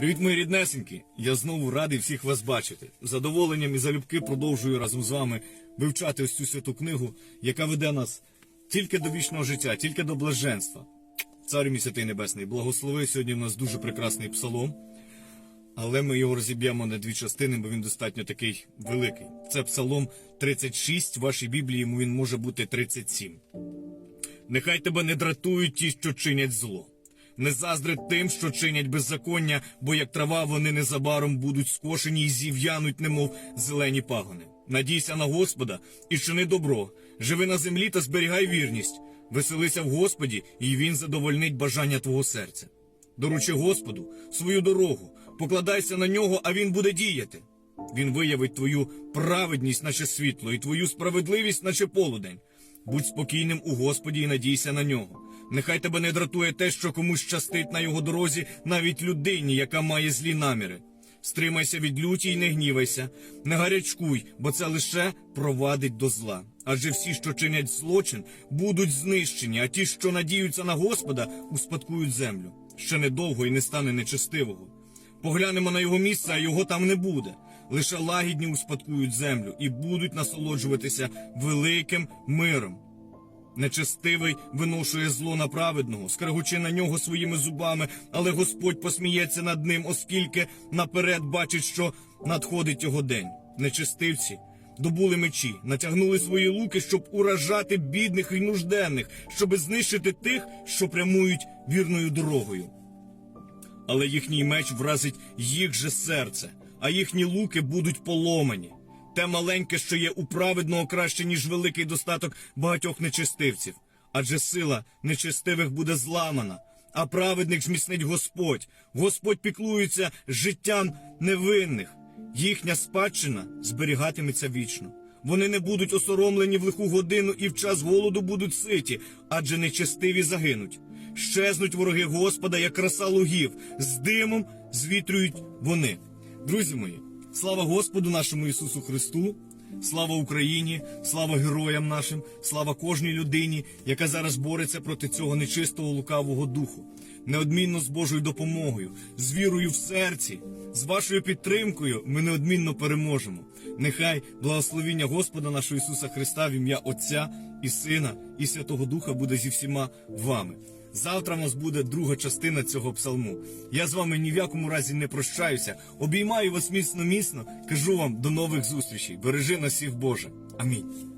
Привіт, мої ріднесенькі! Я знову радий всіх вас бачити. З задоволенням і залюбки продовжую разом з вами вивчати ось цю святу книгу, яка веде нас тільки до вічного життя, тільки до блаженства. Царю мій святий небесний, благослови сьогодні в нас дуже прекрасний псалом, але ми його розіб'ємо на дві частини, бо він достатньо такий великий. Це псалом 36, в вашій Біблії йому він може бути 37. Нехай тебе не дратують ті, що чинять зло. Не заздри тим, що чинять беззаконня, бо як трава вони незабаром будуть скошені і зів'януть, немов зелені пагони. Надійся на Господа і чини добро, живи на землі та зберігай вірність. Веселися в Господі, і Він задовольнить бажання твого серця. Доручи Господу свою дорогу, покладайся на нього, а він буде діяти. Він виявить твою праведність, наче світло, і твою справедливість, наче полудень. Будь спокійним у Господі і надійся на нього. Нехай тебе не дратує те, що комусь щастить на його дорозі, навіть людині, яка має злі наміри. Стримайся від люті й не гнівайся, не гарячкуй, бо це лише провадить до зла. Адже всі, що чинять злочин, будуть знищені, а ті, що надіються на Господа, успадкують землю. Ще недовго і не стане нечестивого. Поглянемо на його місце, а його там не буде. Лише лагідні успадкують землю і будуть насолоджуватися великим миром. Нечестивий виношує зло на праведного, скрегоче на нього своїми зубами, але Господь посміється над ним, оскільки наперед бачить, що надходить його день. Нечестивці добули мечі, натягнули свої луки, щоб уражати бідних і нужденних, щоби знищити тих, що прямують вірною дорогою. Але їхній меч вразить їх же серце, а їхні луки будуть поломані. Те маленьке, що є у праведного, краще, ніж великий достаток багатьох нечестивців. Адже сила нечестивих буде зламана, а праведник зміцнить Господь. Господь піклується життям невинних. Їхня спадщина зберігатиметься вічно. Вони не будуть осоромлені в лиху годину і в час голоду будуть ситі, адже нечестиві загинуть. Щезнуть вороги Господа, як краса лугів, з димом звітрюють вони. Друзі мої, слава Господу нашому Ісусу Христу, слава Україні, слава героям нашим, слава кожній людині, яка зараз бореться проти цього нечистого лукавого духу. Неодмінно з Божою допомогою, з вірою в серці, з вашою підтримкою ми неодмінно переможемо. Нехай благословіння Господа нашого Ісуса Христа в ім'я Отця і Сина і Святого Духа буде зі всіма вами. Завтра в нас буде друга частина цього псалму. Я з вами ні в якому разі не прощаюся. Обіймаю вас міцно міцно. Кажу вам до нових зустрічей. Бережи нас всіх Боже. Амінь.